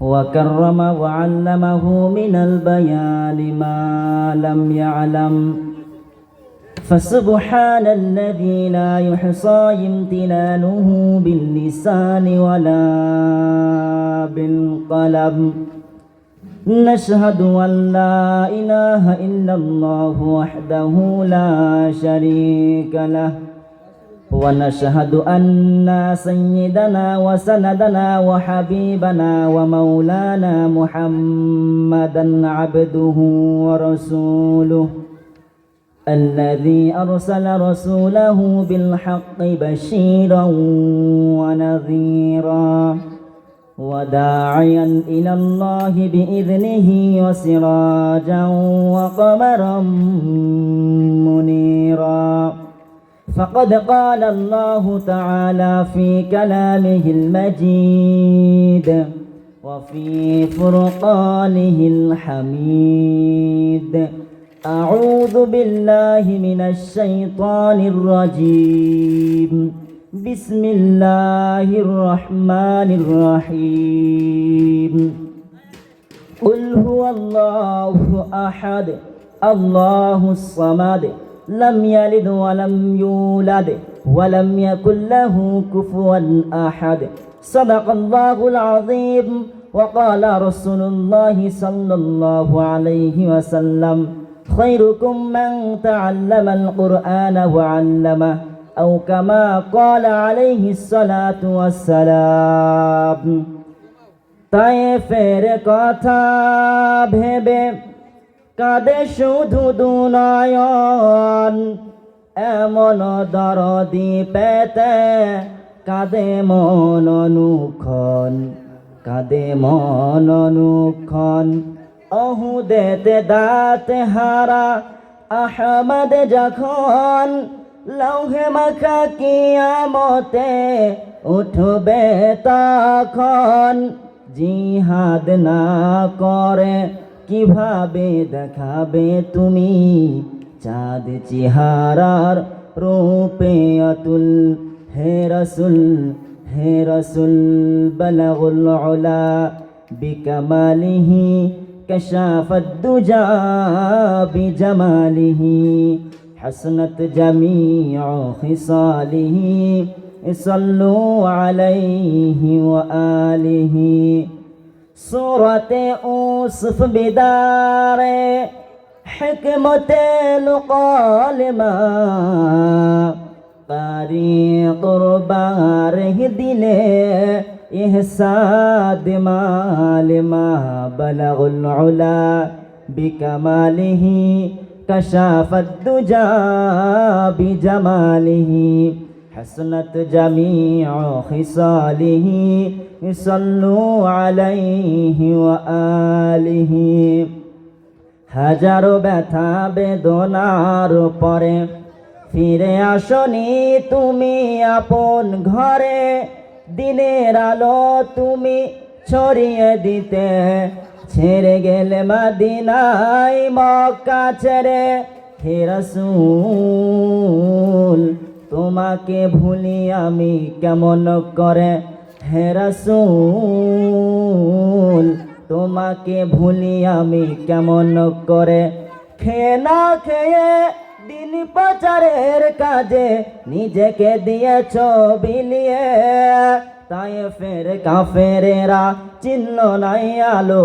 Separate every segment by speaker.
Speaker 1: وكرم وعلمه من البيان ما لم يعلم. فسبحان الذي لا يحصى امتنانه باللسان ولا بالقلم. نشهد أن لا إله إلا الله وحده لا شريك له. ونشهد أن سيدنا وسندنا وحبيبنا ومولانا محمدا عبده ورسوله الذي أرسل رسوله بالحق بشيرا ونذيرا وداعيا إلى الله بإذنه وسراجا وقمرا منيرا فقد قال الله تعالى في كلامه المجيد وفي فرقانه الحميد أعوذ بالله من الشيطان الرجيم بسم الله الرحمن الرحيم قل هو الله أحد الله الصمد لم يلد ولم يولد ولم يكن له كفوا أحد صدق الله العظيم وقال رسول الله صلى الله عليه وسلم خيركم من تعلم القرآن وعلمه أو كما قال عليه الصلاة والسلام তায়েফের কথা ভেবে কাঁদে শুধু দুনয়ন এমন দরদি পেতে কাঁদে মন অনুক্ষণ, কাঁদে মন অনুক্ষণ। অহুদেতে দাঁতে হারা আহমদ যখন লৌহে মাখা কিয়ামতে উঠবে তখন জিহাদ না করে কিভাবে দেখাবে তুমি চাঁদ চেহারার রূপে অতুল হে রসুল হে রসুল বলগুল উলা বিকমালিহি كشاف الدجى بجماله حسنت جميع خصاله صلوا عليه وآله صورت اوصف بیدار حکمت نقالما قاری قربار ہی دلے احساد مالما بلغ العلا کشافت کشاف الدجا ہی۔ حسنت جميع خصاله صلوا عليه وآله হাজারো ব্যথা বেদনার পরে ফিরে আসনি তুমি আপন ঘরে দিনের আলো তুমি ছড়িয়ে দিতে ছেড়ে গেলে মাদিনাই মক্কা ছেড়ে হে রাসূল তোমাকে ভুলি আমি কেমন করে? হে তোমাকে ভুলি আমি কেমন করে? খেয়ে না খেয়ে দিন প্রচারের কাজে নিজেকে দিয়েছ বিলিয়ে। তাই ফের কাফেরেরা চিহ্ন নাই আলো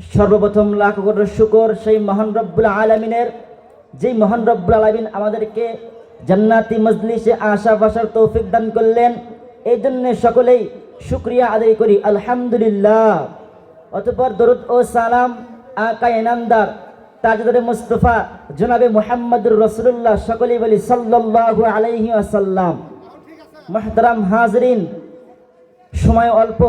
Speaker 1: সর্বপ্রথম লাখ কোটি শুকর সেই মহান রব্বুল আলমিনের, যেই মহান রব্বুল আলমিন আমাদেরকে জান্নাতি মজলিসে আশা বাসার তৌফিক দান করলেন। এই জন্য সকলেই শুক্রিয়া আদায় করি। আলহামদুলিল্লাহ। অতপর দরুদ ও সালাম আকা এনামদার তাজদরে মুস্তফা জনাবে মুহাম্মদুর রসুল্লাহ সকলেই বলি সাল্লাল্লাহু আলাইহি আসাল্লাম মাহতারাম হাজরিন, সময় অল্প।